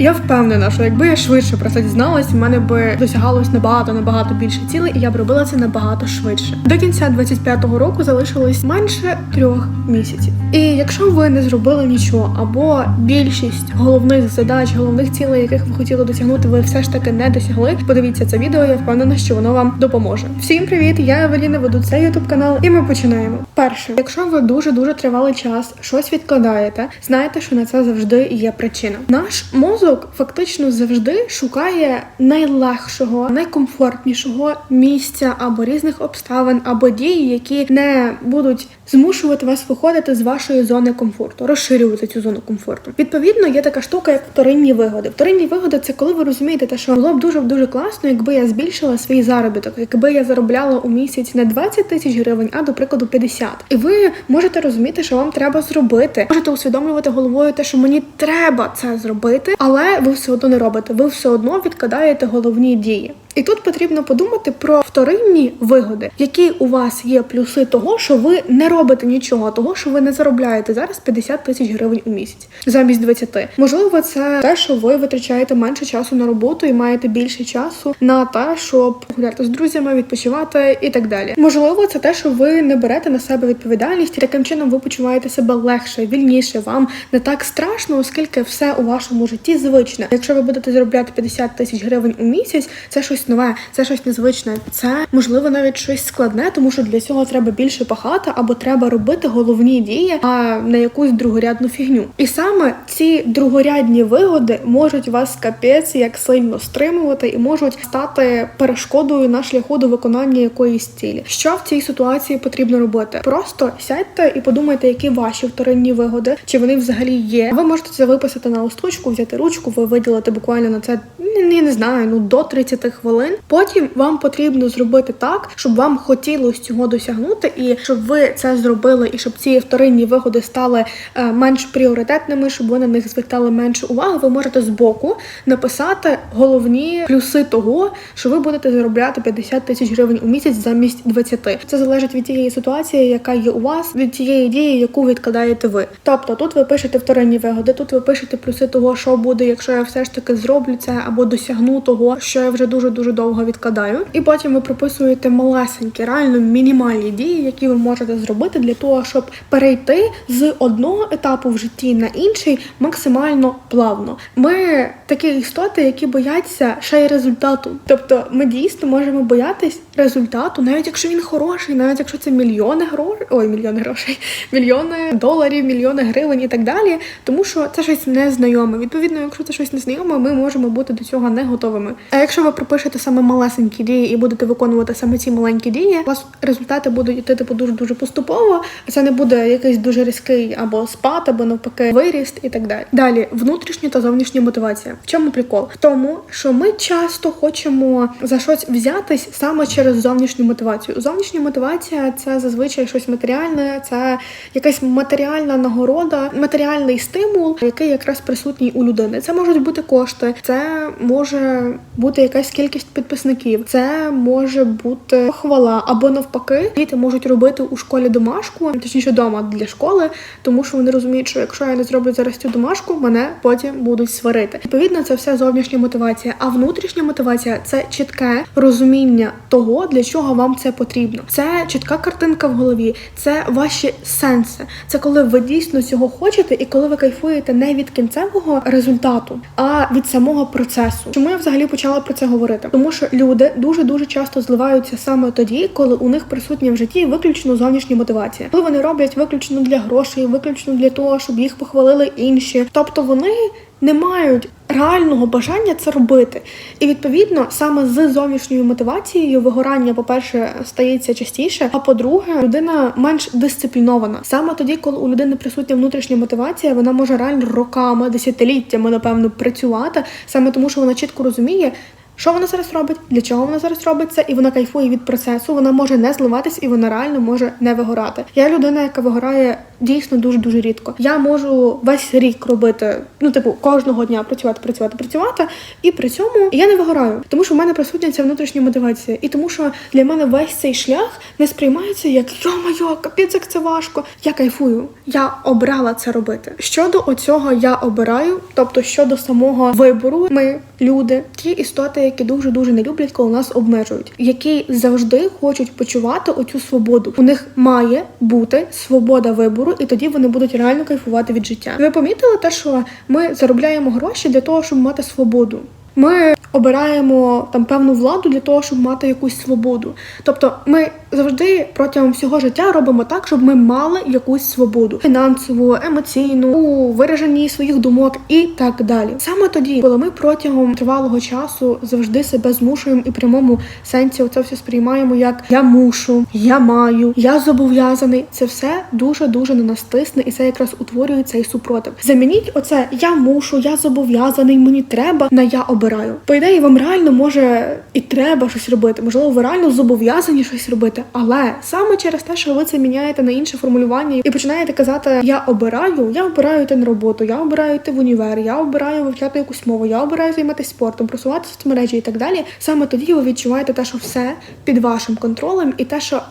Я впевнена, що якби я швидше про це дізналась, в мене би досягалось набагато набагато більше цілей, і я б робила це набагато швидше. До кінця 25-го року залишилось менше трьох місяців. І якщо ви не зробили нічого, або більшість головних задач, головних цілей, яких ви хотіли досягнути, ви все ж таки не досягли. Подивіться це відео, я впевнена, що воно вам допоможе. Всім привіт! Я Евеліна, веду цей ютуб канал, і ми починаємо. Перше, якщо ви дуже дуже тривалий час щось відкладаєте, знайте, що на це завжди є причина. Наш мозок фактично завжди шукає найлегшого, найкомфортнішого місця або різних обставин, або дій, які не будуть змушувати вас виходити з вашої зони комфорту, розширювати цю зону комфорту. Відповідно, є така штука, як вторинні вигоди. Вторинні вигоди це коли ви розумієте, те, що було б дуже дуже класно, якби я збільшила свій заробіток, якби я заробляла у місяць не 20 тисяч гривень, а до прикладу 50. І ви можете розуміти, що вам треба зробити. Можете усвідомлювати головою те, що мені треба це зробити, але ви все одно не робите. Ви все одно відкладаєте головні дії. І тут потрібно подумати про вторинні вигоди, які у вас є плюси того, що ви не робите нічого, того, що ви не заробляєте зараз 50 тисяч гривень у місяць замість 20. Можливо, це те, що ви витрачаєте менше часу на роботу і маєте більше часу на те, щоб гуляти з друзями, відпочивати і так далі. Можливо, це те, що ви не берете на себе відповідальність, і таким чином ви почуваєте себе легше, вільніше. Вам не так страшно, оскільки все у вашому житті звичне. Якщо ви будете заробляти 50 тисяч гривень у місяць, це щось нове, це щось незвичне. Це можливо навіть щось складне, тому що для цього треба більше пахати або треба робити головні дії, а не якусь другорядну фігню. І саме ці другорядні вигоди можуть вас капець як сильно стримувати і можуть стати перешкодою на шляху до виконання якоїсь цілі. Що в цій ситуації потрібно робити? Просто сядьте і подумайте, які ваші вторинні вигоди, чи вони взагалі є. Ви можете це виписати на листочку, взяти ручку, ви виділите буквально на це не, не знаю, ну до 30 хвилин. Потім вам потрібно зробити так, щоб вам хотілося цього досягнути, і щоб ви це зробили, і щоб ці вторинні вигоди стали е, менш пріоритетними, щоб ви на них звертали менше уваги. Ви можете збоку написати головні плюси того, що ви будете заробляти 50 тисяч гривень у місяць замість 20. Це залежить від тієї ситуації, яка є у вас, від тієї дії, яку відкладаєте ви. Тобто тут ви пишете вторинні вигоди, тут ви пишете плюси того, що буде, якщо я все ж таки зроблю це або досягну того, що я вже дуже дуже довго відкладаю. І потім ви прописуєте малесенькі, реально мінімальні дії, які ви можете зробити для того, щоб перейти з одного етапу в житті на інший максимально плавно. Ми такі істоти, які бояться ще й результату. Тобто ми дійсно можемо боятись результату, навіть якщо він хороший, навіть якщо це мільйони грошей, ой, мільйони грошей, мільйони доларів, мільйони гривень і так далі. Тому що це щось незнайоме. Відповідно, якщо це щось незнайоме, ми можемо бути до цього не готовими. А якщо ви пропишете саме малесенькі дії і будете виконувати саме ці маленькі дії, у вас результати будуть йти типу дуже дуже поступово. Це не буде якийсь дуже різкий або спад, або навпаки виріст і так далі. Далі внутрішня та зовнішня мотивація. В чому прикол? В тому, що ми часто хочемо за щось взятись саме через зовнішню мотивацію. Зовнішня мотивація це зазвичай щось матеріальне, це якась матеріальна нагорода, матеріальний стимул, який якраз присутній у людини. Це можуть бути кошти, це може бути якась кількість підписників, це може бути похвала, або навпаки, діти можуть робити у школі домашку, точніше дома для школи, тому що вони розуміють, що якщо я не зроблю зараз цю домашку, мене потім будуть сварити. Відповідно, це все зовнішня мотивація. А внутрішня мотивація це чітке розуміння того, для чого вам це потрібно. Це чітка картинка в голові, це ваші сенси. Це коли ви дійсно цього хочете, і коли ви кайфуєте не від кінцевого результату, а від самого процесу. Чому я взагалі почала про це говорити? Тому що люди дуже дуже часто зливаються саме тоді, коли у них присутня в житті виключно зовнішня мотивація. Коли вони роблять виключно для грошей, виключно для того, щоб їх похвалили інші. Тобто вони не мають реального бажання це робити. І відповідно саме з зовнішньою мотивацією вигорання, по-перше, стається частіше. А по-друге, людина менш дисциплінована. Саме тоді, коли у людини присутня внутрішня мотивація, вона може реально роками, десятиліттями, напевно, працювати, саме тому, що вона чітко розуміє. Що вона зараз робить, для чого вона зараз робить це, і вона кайфує від процесу. Вона може не зливатись, і вона реально може не вигорати. Я людина, яка вигорає дійсно дуже дуже рідко. Я можу весь рік робити, ну типу, кожного дня працювати, працювати, працювати, і при цьому я не вигораю, тому що в мене присутня ця внутрішня мотивація, і тому що для мене весь цей шлях не сприймається як йо-майо, капець, як це важко. Я кайфую. Я обрала це робити. Щодо оцього я обираю, тобто щодо самого вибору, ми люди, ті істоти, які дуже дуже не люблять, коли нас обмежують, які завжди хочуть почувати оцю свободу. У них має бути свобода вибору, і тоді вони будуть реально кайфувати від життя. Ви помітили те, що ми заробляємо гроші для того, щоб мати свободу. Ми обираємо там певну владу для того, щоб мати якусь свободу. Тобто, ми завжди протягом всього життя робимо так, щоб ми мали якусь свободу фінансову, емоційну, у вираженні своїх думок і так далі. Саме тоді, коли ми протягом тривалого часу завжди себе змушуємо і в прямому сенсі оце все сприймаємо як я мушу, я маю, я зобов'язаний. Це все дуже дуже на нас тисне, і це якраз утворює цей супротив. Замініть оце я мушу, я зобов'язаний, мені треба на я обираю. Ідеї, вам реально може і треба щось робити. Можливо, ви реально зобов'язані щось робити, але саме через те, що ви це міняєте на інше формулювання і починаєте казати Я обираю, я обираю йти на роботу, я обираю йти в універ, я обираю вивчати якусь мову, я обираю займатися спортом, просувати соцмережі і так далі. Саме тоді ви відчуваєте те, що все під вашим контролем, і те, що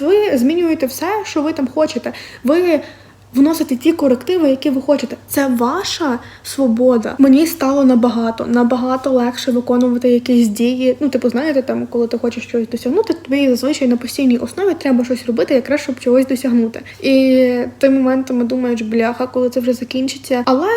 ви змінюєте все, що ви там хочете. Ви вносите ті корективи, які ви хочете. Це ваша свобода. Мені стало набагато, набагато легше виконувати якісь дії. Ну, типу, знаєте, там, коли ти хочеш щось досягнути, тобі зазвичай на постійній основі треба щось робити, якраз щоб чогось досягнути. І той моментами думаєш, бляха, коли це вже закінчиться. Але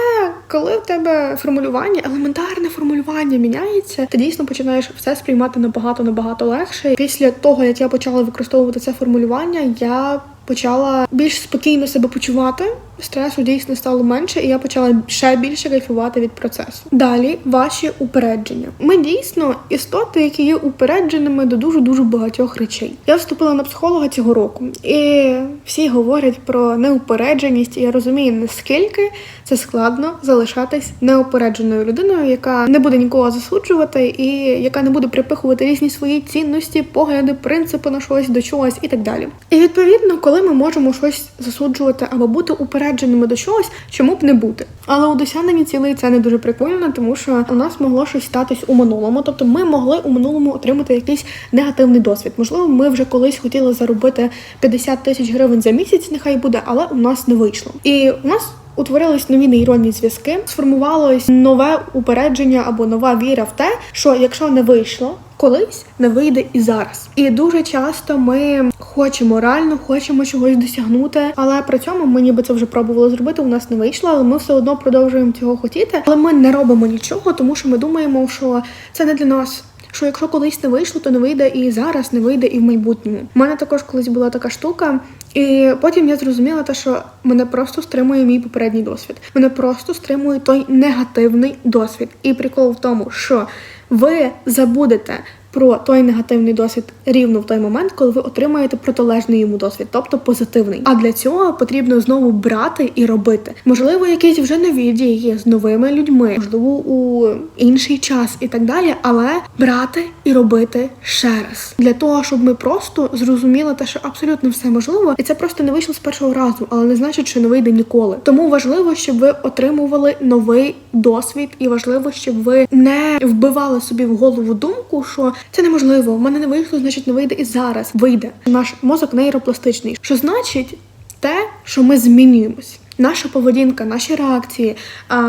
коли в тебе формулювання, елементарне формулювання міняється, ти дійсно починаєш все сприймати набагато набагато легше. Після того, як я почала використовувати це формулювання, я почала більш спокійно себе почувати. Стресу дійсно стало менше, і я почала ще більше кайфувати від процесу. Далі ваші упередження. Ми дійсно істоти, які є упередженими до дуже дуже багатьох речей. Я вступила на психолога цього року, і всі говорять про неупередженість. І я розумію, наскільки це складно залишатись неупередженою людиною, яка не буде нікого засуджувати, і яка не буде припихувати різні свої цінності, погляди, принципи на щось до чогось і так далі. І відповідно, коли ми можемо щось засуджувати або бути упередженими до чогось, чому б не бути? Але у досягненні цілей це не дуже прикольно, тому що у нас могло щось статись у минулому. Тобто ми могли у минулому отримати якийсь негативний досвід. Можливо, ми вже колись хотіли заробити 50 тисяч гривень за місяць, нехай буде, але у нас не вийшло. І у нас утворились нові нейронні зв'язки, сформувалось нове упередження або нова віра в те, що якщо не вийшло. Колись не вийде і зараз, і дуже часто ми хочемо реально, хочемо чогось досягнути, але при цьому ми ніби це вже пробували зробити. У нас не вийшло, але ми все одно продовжуємо цього хотіти. Але ми не робимо нічого, тому що ми думаємо, що це не для нас. Що якщо колись не вийшло, то не вийде і зараз, не вийде і в майбутньому. У мене також колись була така штука, і потім я зрозуміла, те, що мене просто стримує мій попередній досвід. Мене просто стримує той негативний досвід. І прикол в тому, що ви забудете про той негативний досвід рівно в той момент, коли ви отримаєте протилежний йому досвід, тобто позитивний. А для цього потрібно знову брати і робити. Можливо, якісь вже нові дії з новими людьми, можливо, у інший час і так далі, але брати і робити ще раз для того, щоб ми просто зрозуміли те, що абсолютно все можливо, і це просто не вийшло з першого разу, але не значить, що не вийде ніколи. Тому важливо, щоб ви отримували новий досвід, і важливо, щоб ви не вбивали собі в голову думку, що це неможливо. У мене не вийшло, значить не вийде і зараз вийде. Наш мозок нейропластичний, що значить те, що ми змінюємось. Наша поведінка, наші реакції,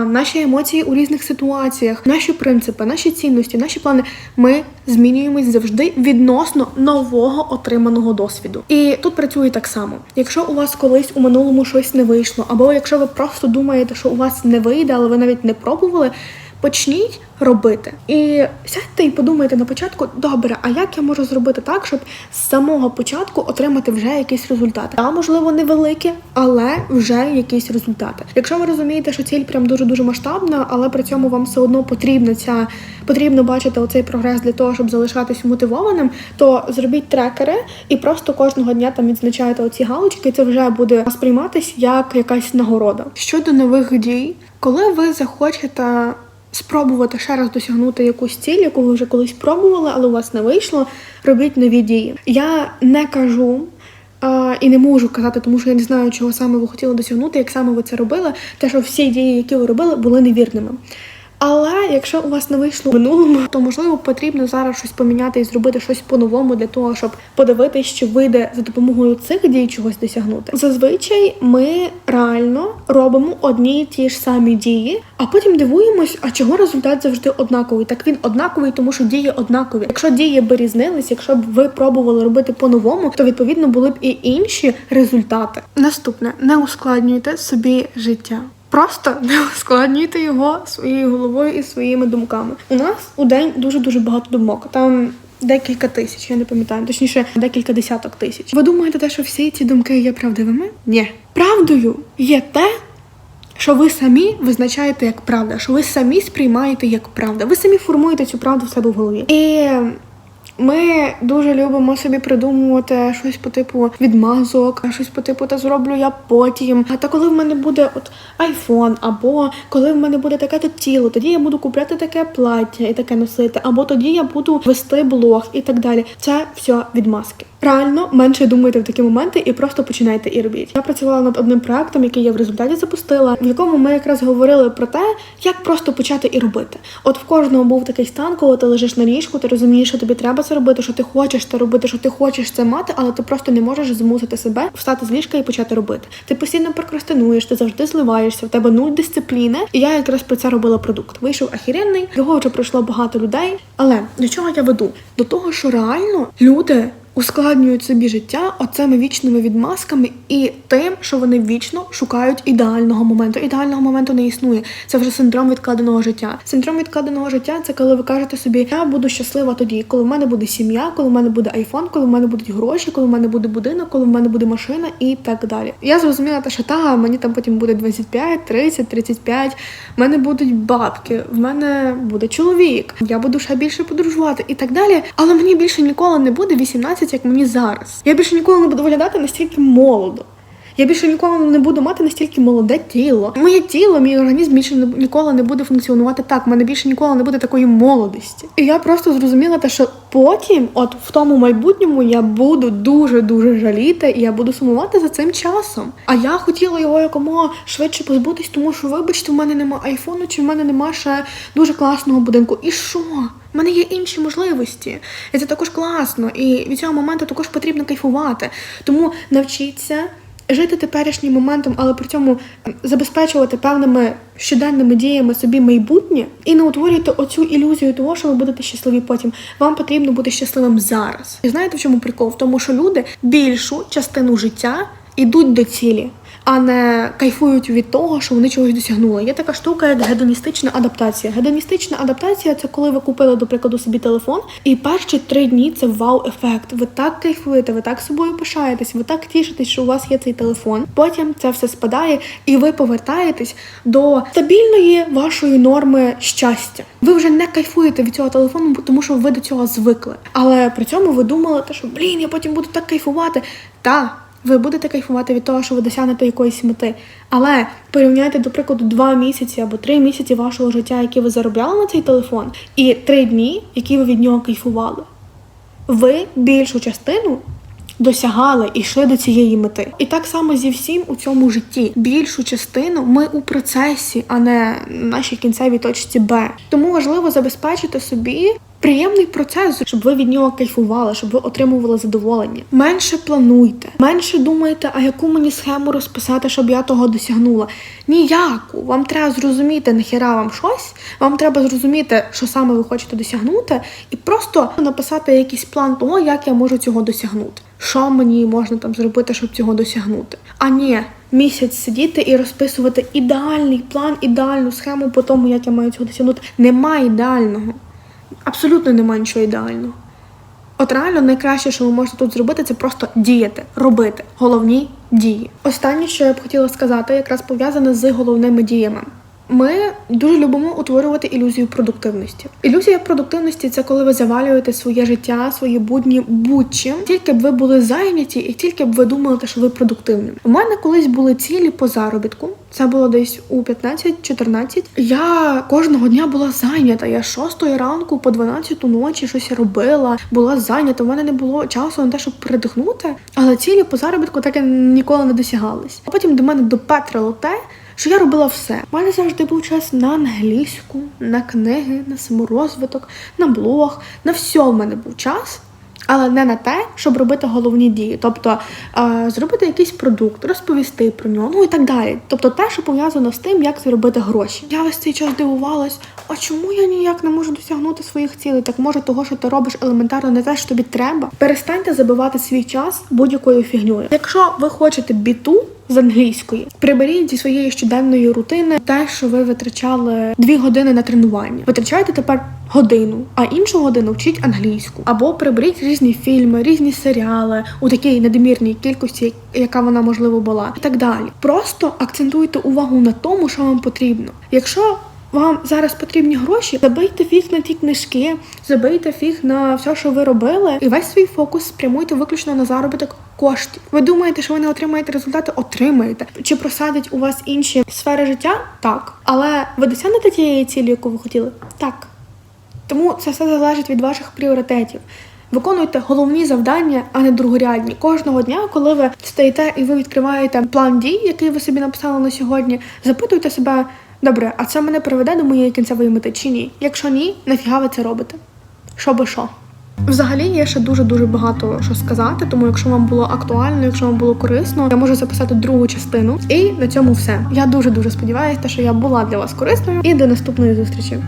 наші емоції у різних ситуаціях, наші принципи, наші цінності, наші плани. Ми змінюємось завжди відносно нового отриманого досвіду. І тут працює так само. Якщо у вас колись у минулому щось не вийшло, або якщо ви просто думаєте, що у вас не вийде, але ви навіть не пробували. Почніть робити і сядьте і подумайте на початку, добре, а як я можу зробити так, щоб з самого початку отримати вже якісь результати? А можливо невеликі, але вже якісь результати. Якщо ви розумієте, що ціль прям дуже дуже масштабна, але при цьому вам все одно потрібна ця потрібно бачити оцей прогрес для того, щоб залишатись мотивованим, то зробіть трекери і просто кожного дня там відзначаєте оці галочки. Це вже буде сприйматись як якась нагорода щодо нових дій, коли ви захочете спробувати ще раз досягнути якусь ціль, яку ви вже колись пробували, але у вас не вийшло, робіть нові дії. Я не кажу. І не можу казати, тому що я не знаю, чого саме ви хотіли досягнути, як саме ви це робили, те, що всі дії, які ви робили, були невірними. Але якщо у вас не вийшло в минулому, то можливо потрібно зараз щось поміняти і зробити щось по-новому для того, щоб подивитись, чи вийде за допомогою цих дій чогось досягнути. Зазвичай ми реально робимо одні й ті ж самі дії, а потім дивуємось, а чого результат завжди однаковий. Так він однаковий, тому що дії однакові. Якщо дії би різнились, якщо б ви пробували робити по-новому, то відповідно були б і інші результати. Наступне не ускладнюйте собі життя. Просто не ускладнюйте його своєю головою і своїми думками. У нас у день дуже дуже багато думок. Там декілька тисяч, я не пам'ятаю, точніше, декілька десяток тисяч. Ви думаєте, те, що всі ці думки є правдивими? Ні. Правдою є те, що ви самі визначаєте як правда, що ви самі сприймаєте як правда. Ви самі формуєте цю правду в себе в голові. І ми дуже любимо собі придумувати щось по типу відмазок, щось по типу та зроблю я потім. А та коли в мене буде от айфон, або коли в мене буде таке то тіло, тоді я буду купляти таке плаття і таке носити, або тоді я буду вести блог і так далі. Це все відмазки. Реально менше думайте в такі моменти і просто починайте і робіть. Я працювала над одним проектом, який я в результаті запустила, в якому ми якраз говорили про те, як просто почати і робити. От в кожного був такий стан, коли ти лежиш на ліжку, ти розумієш, що тобі треба це робити, що ти хочеш це робити, що ти хочеш це мати, але ти просто не можеш змусити себе встати з ліжка і почати робити. Ти постійно прокрастинуєш, ти завжди зливаєшся, в тебе нуль дисципліни. І я якраз про це робила продукт. Вийшов ахіренний, його вже пройшло багато людей. Але до чого я веду? До того, що реально люди ускладнюють собі життя оцими вічними відмазками і тим, що вони вічно шукають ідеального моменту. Ідеального моменту не існує. Це вже синдром відкладеного життя. Синдром відкладеного життя це коли ви кажете собі, я буду щаслива тоді, коли в мене буде сім'я, коли в мене буде айфон, коли в мене будуть гроші, коли в мене буде будинок, коли в мене буде машина і так далі. Я зрозуміла, те, що та мені там потім буде 25, 30, 35, в мене будуть бабки, в мене буде чоловік, я буду ще більше подорожувати і так далі. Але мені більше ніколи не буде 18, як мені зараз. Я більше ніколи не буду виглядати настільки молодо. Я більше ніколи не буду мати настільки молоде тіло. Моє тіло, мій організм більше ніколи не буде функціонувати так. У мене більше ніколи не буде такої молодості. І я просто зрозуміла те, що потім, от в тому майбутньому, я буду дуже дуже жаліти, і я буду сумувати за цим часом. А я хотіла його якомога швидше позбутись, тому що, вибачте, в мене нема айфону, чи в мене нема ще дуже класного будинку. І що? У мене є інші можливості, і це також класно. І від цього моменту також потрібно кайфувати. Тому навчіться жити теперішнім моментом, але при цьому ем, забезпечувати певними щоденними діями собі майбутнє і не утворюйте оцю ілюзію того, що ви будете щасливі потім. Вам потрібно бути щасливим зараз. І знаєте, в чому прикол? В тому, що люди більшу частину життя йдуть до цілі. А не кайфують від того, що вони чогось досягнули. Є така штука, як гедоністична адаптація. Гедоністична адаптація це коли ви купили, до прикладу, собі телефон, і перші три дні це вау-ефект. Ви так кайфуєте, ви так собою пишаєтесь, ви так тішитесь, що у вас є цей телефон. Потім це все спадає, і ви повертаєтесь до стабільної вашої норми щастя. Ви вже не кайфуєте від цього телефону, тому що ви до цього звикли. Але при цьому ви думали, те, що блін, я потім буду так кайфувати. Та ви будете кайфувати від того, що ви досягнете якоїсь мети. Але порівняйте, до прикладу, два місяці або три місяці вашого життя, які ви заробляли на цей телефон, і три дні, які ви від нього кайфували. Ви більшу частину досягали і йшли до цієї мети. І так само зі всім у цьому житті. Більшу частину ми у процесі, а не на нашій кінцевій точці Б. Тому важливо забезпечити собі. Приємний процес, щоб ви від нього кайфували, щоб ви отримували задоволення. Менше плануйте, менше думайте, а яку мені схему розписати, щоб я того досягнула. Ніяку. Вам треба зрозуміти, нахіра вам щось. Вам треба зрозуміти, що саме ви хочете досягнути, і просто написати якийсь план того, як я можу цього досягнути. Що мені можна там зробити, щоб цього досягнути? А ні, місяць сидіти і розписувати ідеальний план, ідеальну схему по тому, як я маю цього досягнути. Нема ідеального. Абсолютно немає нічого ідеального. От реально найкраще, що ви можете тут зробити, це просто діяти, робити головні дії. Останнє, що я б хотіла сказати, якраз пов'язане з головними діями. Ми дуже любимо утворювати ілюзію продуктивності. Ілюзія продуктивності це коли ви завалюєте своє життя, свої будні будь-чим, тільки б ви були зайняті і тільки б ви думали, що ви продуктивні. У мене колись були цілі по заробітку. Це було десь у 15-14. Я кожного дня була зайнята. Я з 6 ранку по 12 ночі щось робила, була зайнята. У мене не було часу на те, щоб передихнути. Але цілі по заробітку так і ніколи не досягались. А потім до мене допетрило те, що я робила все. У мене завжди був час на англійську, на книги, на саморозвиток, на блог. На все в мене був час. Але не на те, щоб робити головні дії, тобто е, зробити якийсь продукт, розповісти про нього, ну і так далі. Тобто те, що пов'язано з тим, як заробити гроші. Я весь цей час дивувалась, а чому я ніяк не можу досягнути своїх цілей? Так може того, що ти робиш елементарно не те, що тобі треба. Перестаньте забивати свій час будь-якою фігньою. Якщо ви хочете біту з англійської, приберіть зі своєї щоденної рутини те, що ви витрачали дві години на тренування. Витрачайте тепер годину, а іншу годину вчіть англійську. Або приберіть різні фільми, різні серіали у такій недомірній кількості, яка вона можливо була, і так далі. Просто акцентуйте увагу на тому, що вам потрібно. Якщо вам зараз потрібні гроші, забийте фіг на ті книжки, забийте фіг на все, що ви робили, і весь свій фокус спрямуйте виключно на заробіток коштів. Ви думаєте, що ви не отримаєте результати? Отримаєте. Чи просадять у вас інші сфери життя? Так. Але ви досягнете тієї цілі, яку ви хотіли? Так. Тому це все залежить від ваших пріоритетів. Виконуйте головні завдання, а не другорядні. Кожного дня, коли ви стоїте і ви відкриваєте план дій, який ви собі написали на сьогодні, запитуйте себе, добре, а це мене приведе до моєї кінцевої мети чи ні? Якщо ні, нафіга ви це робите? Що би що? Взагалі є ще дуже дуже багато що сказати, тому якщо вам було актуально, якщо вам було корисно, я можу записати другу частину. І на цьому все. Я дуже дуже сподіваюся, що я була для вас корисною. І до наступної зустрічі.